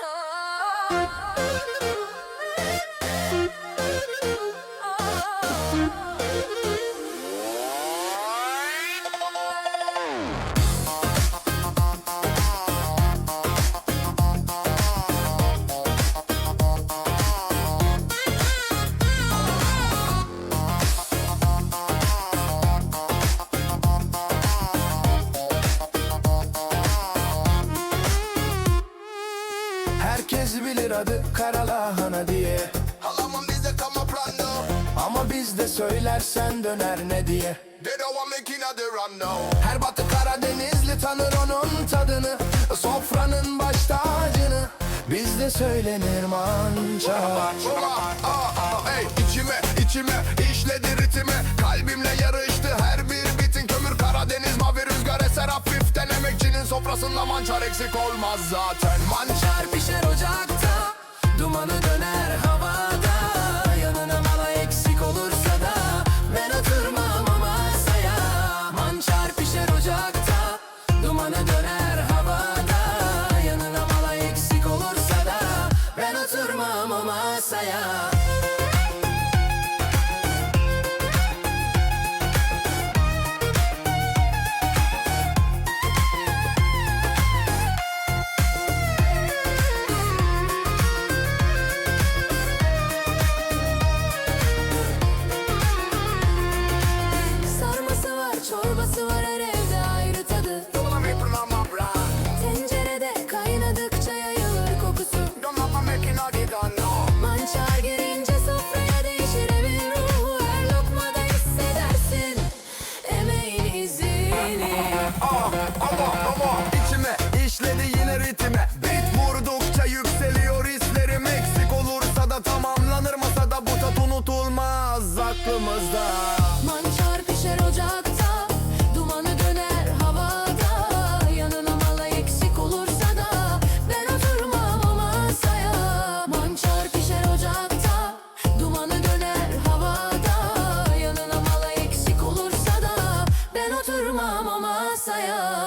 Oh. Bilir adı karalahana diye. Halamam bize kama plano Ama bizde söylersen döner ne diye. They don't want kina the run now. Her batı Karadenizli tanır onun tadını. Sofranın baş tacını. Bizde söylenir mança. Baba, aa, aa, ey, içime içime işledi ritime Kalbimle yarıştı her bir bitin. Kömür Karadeniz mavi rüzgar eser. Hafiften Emekçinin sofrasında mançar eksik olmaz zaten. Mançar pişer ocakta Dumanı döner havada Yanına mala eksik olursa da Ben oturmam o masaya. Çorbası var öyle Allah Allah içime işledi yine ritme. Hayat